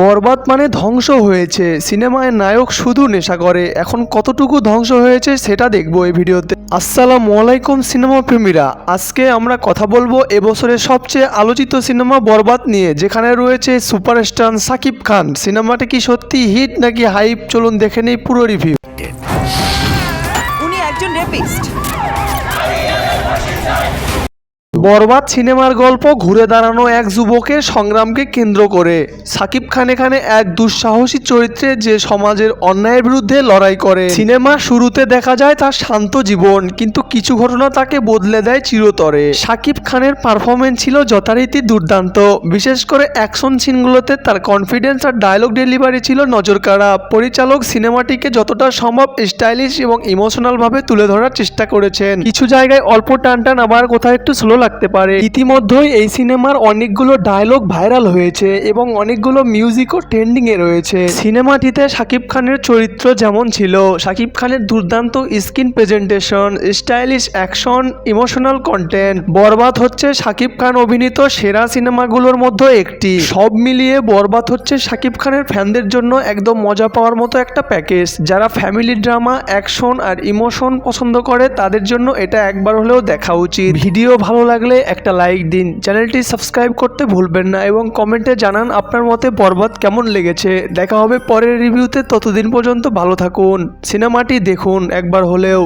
বরবাদ মানে ধ্বংস হয়েছে। সিনেমায় নায়ক শুধু নেশা করে। এখন কতটুকু ধ্বংস হয়েছে সেটা দেখব এই ভিডিওতে। আসসালামু আলাইকুম সিনেমা প্রেমীরা। আজকে আমরা কথা বলব এবছরের সবচেয়ে আলোচিত সিনেমা বরবাদ নিয়ে, যেখানে রয়েছে সুপারস্টার সাকিব খান। সিনেমাটা কি সত্যি হিট নাকি হাইপ? চলুন দেখে নেই পুরো রিভিউ। একজন বরবাদ সিনেমার গল্প ঘুরে দাঁড়ানো এক যুবকের সংগ্রামকে কেন্দ্র করে। সাকিব খান এখানে এক দুঃসাহসী চরিত্রে যে সমাজের অন্যায়ের বিরুদ্ধে লড়াই করে। সিনেমা শুরুতে দেখা যায় তার শান্ত জীবন, কিন্তু কিছু ঘটনা তাকে বদলে দেয় চিরতরে। সাকিব খানের পারফরমেন্স ছিল যথারীতি দুর্দান্ত। বিশেষ করে অ্যাকশন সিনগুলোতে তার কনফিডেন্স আর ডায়লগ ডেলিভারি ছিল নজরকাড়া। পরিচালক সিনেমাটিকে যতটা সম্ভব স্টাইলিশ এবং ইমোশনাল ভাবে তুলে ধরার চেষ্টা করেছেন। কিছু জায়গায় অল্প টান টান আবার কোথাও একটু স্লো লাগতে পারে। ইতিমধ্যেই এই সিনেমার অনেকগুলো ডায়লগ ভাইরাল হয়েছে এবং অনেকগুলো মিউজিকও এ রয়েছে। সিনেমাটিতে শাকিব খানের চরিত্র যেমন ছিল শাকিব খানের দুর্দান্ত screen presentation stylish action emotional content বরবাদ হচ্ছে শাকিব খান অভিনীত সেরা সিনেমাগুলোর মধ্যে একটি। সব মিলিয়ে বরবাদ হচ্ছে শাকিব খানের ফ্যানদের জন্য একদম মজা পাওয়ার মতো একটা প্যাকেজ যারা ফ্যামিলি ড্রামা অ্যাকশন আর ইমোশন পছন্দ করে, তাদের জন্য এটা একবার হলেও দেখা উচিত। ভিডিও ভালো লাগলে একটা লাইক দিন। চ্যানেলটি সাবস্ক্রাইব করতে ভুলবেন না এবং কমেন্টে জানান আপনার মতে বরবাদ কেমন লেগেছে। দেখা হবে পরের রিভিউতে ততদিন পর্যন্ত ভালো থাকুন। সিনেমাটি দেখুন একবার হলেও।